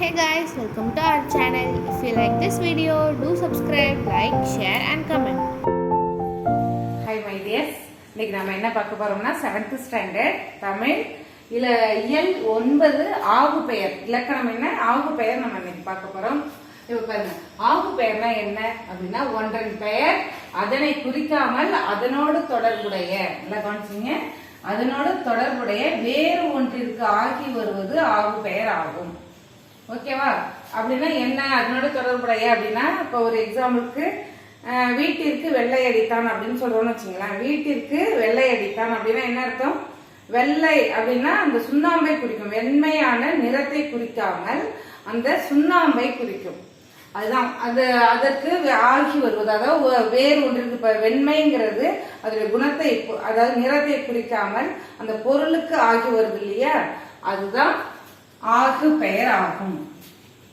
Hey guys, welcome to our channel. If you like this video, do subscribe, like, share and comment. Hi my dears இன்னைக்கு நம்ம என்ன பார்க்க போறோம்னா seventh standard Tamil இல இயல் ஒன்பது ஆகு பெயர் இலக்கணம் என்ன? ஆகு பெயர் நம்ம இன்னைக்கு பார்க்க போறோம். இப்ப பாருங்க. ஆகு பெயர்னா என்ன? அப்படின்னா ஒன்றன் பெயர் அதனை குறிக்காமல் அதனோடு தொடர்புடைய. நல்லா கவனிச்சிங்க. அதனோடு தொடர்புடைய வேறு ஒன்றிற்கு ஆகி வருவது ஆகு பெயர் ஆகும். ஓகேவா? அப்படின்னா என்ன? அதனோட தொடர்புடைய அப்படின்னா இப்போ ஒரு எக்ஸாம்பிளுக்கு வீட்டிற்கு வெள்ளை அடித்தான் அப்படின்னு சொல்றோம்னு வச்சுங்களேன். வீட்டிற்கு வெள்ளை அடித்தான் அப்படின்னா என்ன அர்த்தம்? வெள்ளை அப்படின்னா அந்த சுண்ணாம்பை குறிக்கும். வெண்மையான நிறத்தை குறிக்காமல் அந்த சுண்ணாம்பை குறிக்கும். அதுதான். அது அதற்கு வே- ஆகி வருவது. அதாவது வேறு ஒன்றிற்கு இப்ப வெண்மைங்கிறது அதோட குணத்தை அதாவது நிறத்தை குறிக்காமல் அந்த பொருளுக்கு ஆகி வருது இல்லையா? அதுதான் ஆகு பெயர் ஆகும்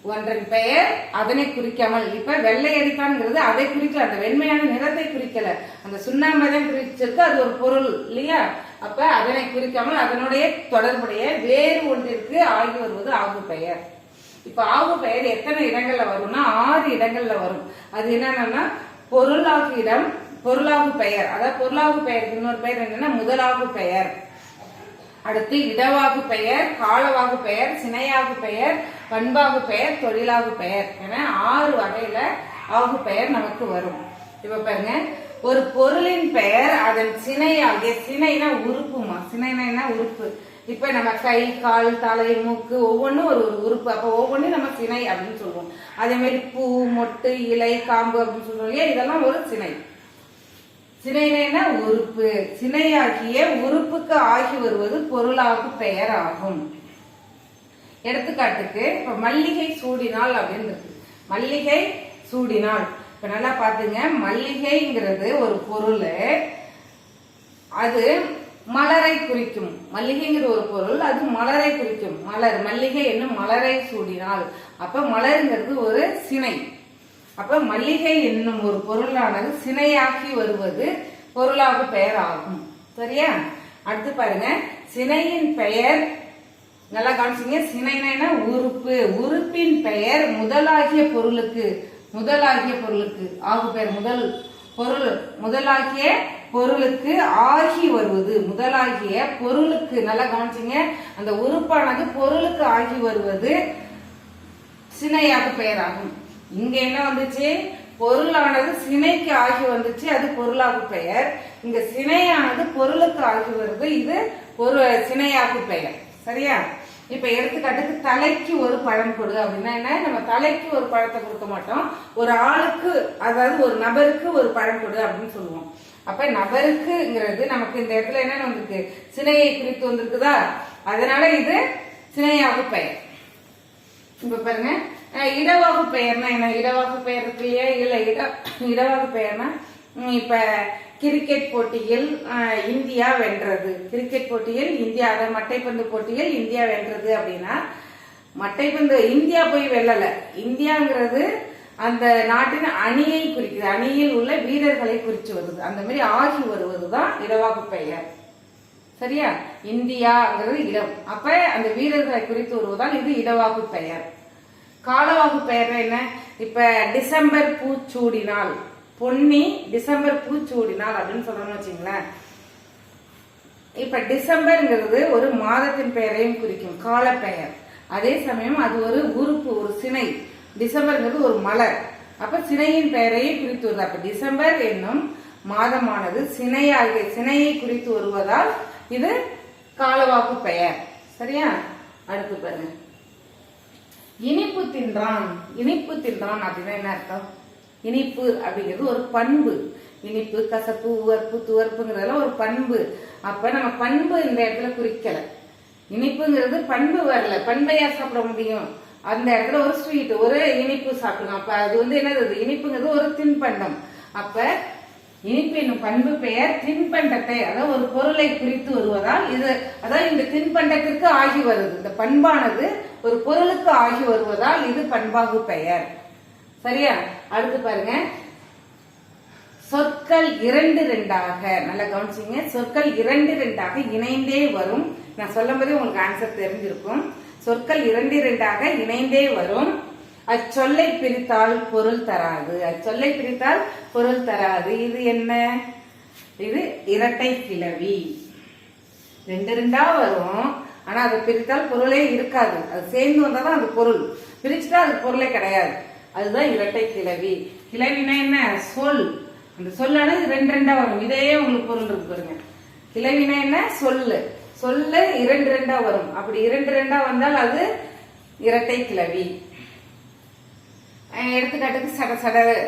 ஒன்றன் பெயர் அதனை குறிக்காமல். இப்ப வெள்ளை அடிப்பான்ங்கிறது அதை குறிக்கல. அந்த வெண்மையான நிறத்தை குறிக்கல. அந்த சுண்ணாம்பை தான் குறிச்சிருக்கு. அது ஒரு பொருள் இல்லையா? அப்ப அதனை குறிக்காமல் அதனுடைய தொடர்புடைய வேறு ஒன்றிற்கு ஆகி வருவது ஆகு பெயர். இப்ப ஆகு பெயர் எத்தனை இடங்கள்ல வரும்னா ஆறு இடங்கள்ல வரும். அது என்னன்னா பொருளாகு இடம் பொருளாகு பெயர். அதாவது பொருளாகு பெயருக்கு இன்னொரு பெயர் என்னன்னா முதலாகு பெயர். அடுத்து இடவாகு பெயர் காலவாகு பெயர் சினையாகு பெயர் பண்பாகு பெயர் தொழிலாகு பெயர் என ஆறு வகையில ஆகு பெயர் நமக்கு வரும். இப்ப பாருங்க ஒரு பொருளின் பெயர் அதன் சினையாகிய சினைனா உறுப்புமா? சினைனா என்ன? உறுப்பு. இப்ப நம்ம கை கால் தலை மூக்கு ஒவ்வொன்றும் ஒரு ஒரு உறுப்பு. அப்ப ஒவ்வொன்றும் நம்ம சினை அப்படின்னு சொல்லுவோம். அதே மாதிரி பூ மொட்டு இலை காம்பு அப்படின்னு சொல்லுவோம் இல்லையா? இதெல்லாம் ஒரு சினை. சினைனா உறுப்பு. சினையாகிய உறுப்புக்கு ஆகி வருவது பொருளாகு பெயர் ஆகும் எடுத்துக்காட்டுக்கு இப்ப மல்லிகை சூடினால் அப்படின்னு இருக்கு. மல்லிகை சூடினாள் இப்ப நல்லா பாத்துங்க. மல்லிகைங்கிறது ஒரு பொருள். அது மலரை குறிக்கும். மல்லிகைங்கிற ஒரு பொருள் அது மலரை குறிக்கும். மலர் மல்லிகை என்னும் மலரை சூடினால். அப்ப மலருங்கிறது ஒரு சினை. அப்ப மல்லிகை என்னும் ஒரு பொருளானது சினையாக்கி வருவது பொருளாக பெயர் ஆகும் சரியா? அடுத்து பாருங்க. சினையின் பெயர் நல்லா கவனிச்சிங்க. சினைனா உறுப்பு. உறுப்பின் பெயர் முதலாகிய பொருளுக்கு முதலாகிய பொருளுக்கு ஆகு பெயர் முதல் பொருள் முதலாகிய பொருளுக்கு ஆகி வருவது முதலாகிய பொருளுக்கு நல்லா கவனிச்சிங்க. அந்த உறுப்பானது பொருளுக்கு ஆகி வருவது சினையாக பெயராகும். இங்க என்ன வந்துச்சு? பொருளானது சினைக்கு ஆகி வந்துச்சு. அது பொருளாகு பெயர். இங்க சினையானது பொருளுக்கு ஆகி வருது. இது ஒரு சினையாகு பெயர். சரியா? இப்ப எடுத்துக்காட்டுக்கு தலைக்கு ஒரு பழம் கொடு அப்படின்னா என்ன? நம்ம தலைக்கு ஒரு பழத்தை கொடுக்க மாட்டோம். ஒரு ஆளுக்கு அதாவது ஒரு நபருக்கு ஒரு பழம் கொடு அப்படின்னு சொல்லுவோம். அப்ப நபருக்குங்கிறது நமக்கு இந்த இடத்துல என்ன வந்திருக்கு? சினையை குறித்து வந்திருக்குதா? அதனால இது சினையாகு பெயர். இப்ப பாருங்க. இடவாகு பெயர்னா என்ன? இடவாகு பெயர் இருக்கு இல்லையா இல்ல இட இடவாகு பெயர்னா இப்போ இப்ப கிரிக்கெட் போட்டியில் இந்தியா வென்றது. கிரிக்கெட் போட்டியில் இந்தியா அதாவது மட்டைப்பந்து போட்டியில் இந்தியா வென்றது அப்படின்னா மட்டைப்பந்து இந்தியா போய் வெல்லல. இந்தியாங்கிறது அந்த நாட்டின் அணியை குறிக்குது. அணியில் உள்ள வீரர்களை குறிச்சு வருது. அந்த மாதிரி ஆகி வருவதுதான் இடவாகு பெயர். சரியா? இந்தியாங்கிறது இடம். அப்ப அந்த வீரர்களை குறித்து வருவதால் இது இடவாகு பெயர். காலவாகு பெயர் என்ன? இப்ப டிசம்பர் பூச்சூடினால் பொன்னி டிசம்பர் பூச்சூடினால் அப்படின்னு சொல்றோம்னு வச்சுங்களேன். இப்ப டிசம்பர்ங்கிறது ஒரு மாதத்தின் பெயரையும் குறிக்கும் கால பெயர் அதே சமயம் அது ஒரு உறுப்பு ஒரு சினை. டிசம்பர்ங்கிறது ஒரு மலர். அப்ப சினையின் பெயரையும் குறித்து வருது. அப்ப டிசம்பர் என்னும் மாதமானது சினையாகிய சினையை குறித்து வருவதால் இது காலவாக்கு பெயர். சரியா? அடுத்து பாருங்க. இனிப்பு தின்றான். இனிப்பு தின்றான் அப்படின்னா என்ன அர்த்தம்? இனிப்பு அப்படிங்கிறது ஒரு பண்பு. இனிப்பு கசப்பு உவர்ப்பு துவர்ப்புங்கிறதெல்லாம் ஒரு பண்பு. அப்ப நம்ம பண்பு இந்த இடத்துல குறிக்கல. இனிப்புங்கிறது பண்பு வரல. பண்பையா சாப்பிட முடியும். அந்த இடத்துல ஒரு ஸ்வீட் ஒரு இனிப்பு சாப்பிடுங்க அப்ப அது வந்து என்னது? இனிப்புங்கிறது ஒரு தின்பண்டம். அப்ப இனிப்பு என்னும் பண்பு பெயர் தின்பண்டத்தை அதாவது ஒரு பொருளை குறித்து வருவதால் இது அதாவது இந்த தின்பண்டத்திற்கு ஆகி வருது. இந்த பண்பானது ஒரு பொருளுக்கு ஆகி வருவதால் இது பண்பாகு பெயர். சரியா? அடுத்து பாருங்க. சொற்கள் இரண்டு ரெண்டாக. நல்லா கவனிச்சிங்க. சொற்கள் இரண்டு ரெண்டாக இணைந்தே வரும். நான் சொல்லும் போதே உங்களுக்கு ஆன்சர் தெரிஞ்சிருக்கும். சொற்கள் இரண்டு இரண்டாக இணைந்தே வரும். அச்சொல்லை பிரித்தால் பொருள் தராது. அச்சொல்லை பிரித்தால் பொருள் தராது. இது என்ன? இது இரட்டை கிளவி. ரெண்டு ரெண்டா வரும். ஆனா அது பிரித்தால் பொருளே இருக்காது. அது சேர்ந்து வந்தாதான் அது பொருள். பிரிச்சுட்டா அது பொருளே கிடையாது. அதுதான் இரட்டை கிளவி. கிளவினா என்ன? சொல். அந்த சொல்லானது ரெண்டு ரெண்டா வரும். இதே உங்களுக்கு பொருள் இருக்கு பாருங்க. கிளவினா என்ன? சொல்லு. சொல்லு இரண்டு ரெண்டா வரும். அப்படி இரண்டு ரெண்டா வந்தால் அது இரட்டை கிளவி. எடுத்துக்காட்டுக்கு சட சட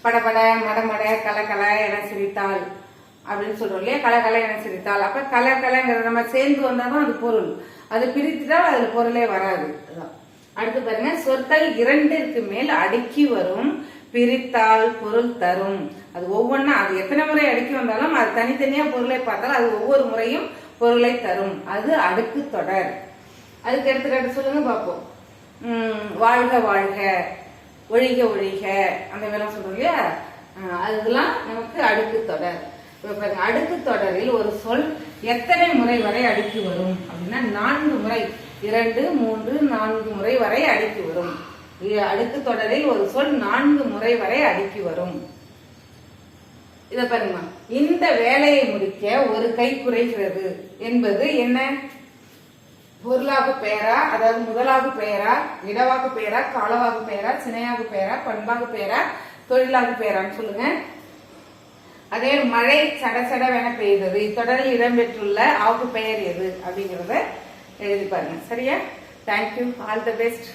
படபட மடமட கலகல என சிரித்தாள். அப்படின்னு சொல்றோம் இல்லையா? கலகல என சிரித்தால். அப்ப கலகலங்கிறது நம்ம சேர்ந்து வந்தாதான் அது பொருள். அது பிரித்துட்டால் அதுல பொருளே வராது. அதுதான் அடுத்து பாருங்க சொற்கள் இரண்டிற்கு மேல் அடுக்கி வரும் பிரித்தால் பொருள் தரும். அது ஒவ்வொன்றா அது எத்தனை முறை அடுக்கி வந்தாலும் அது தனித்தனியா பொருளை பார்த்தாலும் அது ஒவ்வொரு முறையும் பொருளை தரும். அது அடுக்கு தொடர். அதுக்கு எடுத்துக்காட்டு சொல்லுங்க பார்ப்போம். வாழ்க வாழ்க ஒழிக ஒழிக அந்த மாதிரிலாம் சொல்றோம் இல்லையா? அதெல்லாம் நமக்கு அடுக்கு தொடர். பாருங்க அடுக்கு தொடரில் ஒரு சொல் எத்தனை முறை வரை அடுக்கி வரும்? அப்படின்னா நான்கு முறை. இரண்டு மூன்று நான்கு முறை வரை அடுக்கி வரும். அடுக்கு தொடரில் ஒரு சொல் நான்கு முறை வரை அடுக்கி வரும். இத பாருங்க. இந்த வேலையை முடிக்க ஒரு கை குறைகிறது. என்பது என்ன? பொருளாக பெயரா? அதாவது முதலாக பெயரா? இடவாக்கு பெயரா? காலவாக்கு பெயரா? சினையாகு பெயரா? பண்பாகு பெயரா? தொழிலாகு பெயரான்னு சொல்லுங்க. அதே மழை சடசடவென பெய்தது. இத்தொடரில் இடம்பெற்றுள்ள ஆகு பெயர் எது? அப்படிங்கிறத எழுதி பாருங்க. சரியா? Thank you all the best